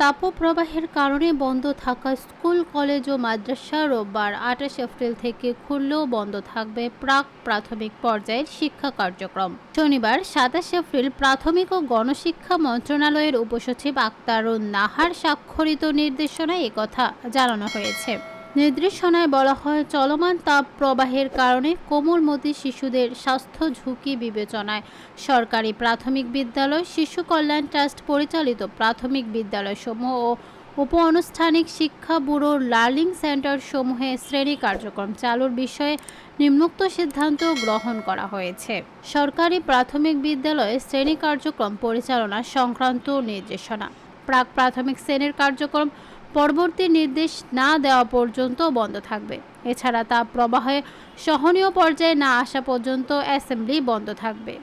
তাপপ্রবাহের কারণে বন্ধ থাকা স্কুল, কলেজ ও মাদ্রাসা রোববার আঠাশ এপ্রিল থেকে খুললেও বন্ধ থাকবে প্রাক প্রাথমিক পর্যায়ের শিক্ষা কার্যক্রম। শনিবার সাতাশ এপ্রিল প্রাথমিক ও গণশিক্ষা মন্ত্রণালয়ের উপসচিব আক্তারুন নাহার স্বাক্ষরিত নির্দেশনায় একথা জানানো হয়েছে। নির্দেশনায় বলা হয়, চলমান তাপ প্রবাহের কারণে কোমলমতি শিশুদের স্বাস্থ্য ঝুঁকি বিবেচনায়। সরকারি প্রাথমিক বিদ্যালয়, শিশু কল্যাণ ট্রাস্ট পরিচালিত প্রাথমিক বিদ্যালয়সমূহ ও উপ আনুষ্ঠানিক শিক্ষা ব্যুরোর লার্নিং সেন্টার সমূহে শ্রেণি কার্যক্রম চালুর বিষয়ে নিম্নোক্ত সিদ্ধান্ত গ্রহণ করা হয়েছে। সরকারি প্রাথমিক বিদ্যালয়ে শ্রেণি কার্যক্রম পরিচালনা সংক্রান্ত নির্দেশনা। প্রাক প্রাথমিক শ্রেণির কার্যক্রম পরবর্তী নির্দেশ না দেওয়া পর্যন্ত বন্ধ থাকবে। এছাড়া তা প্রবাহে সহনীয় পর্যায়ে না আসা পর্যন্ত অ্যাসেম্বলি বন্ধ থাকবে।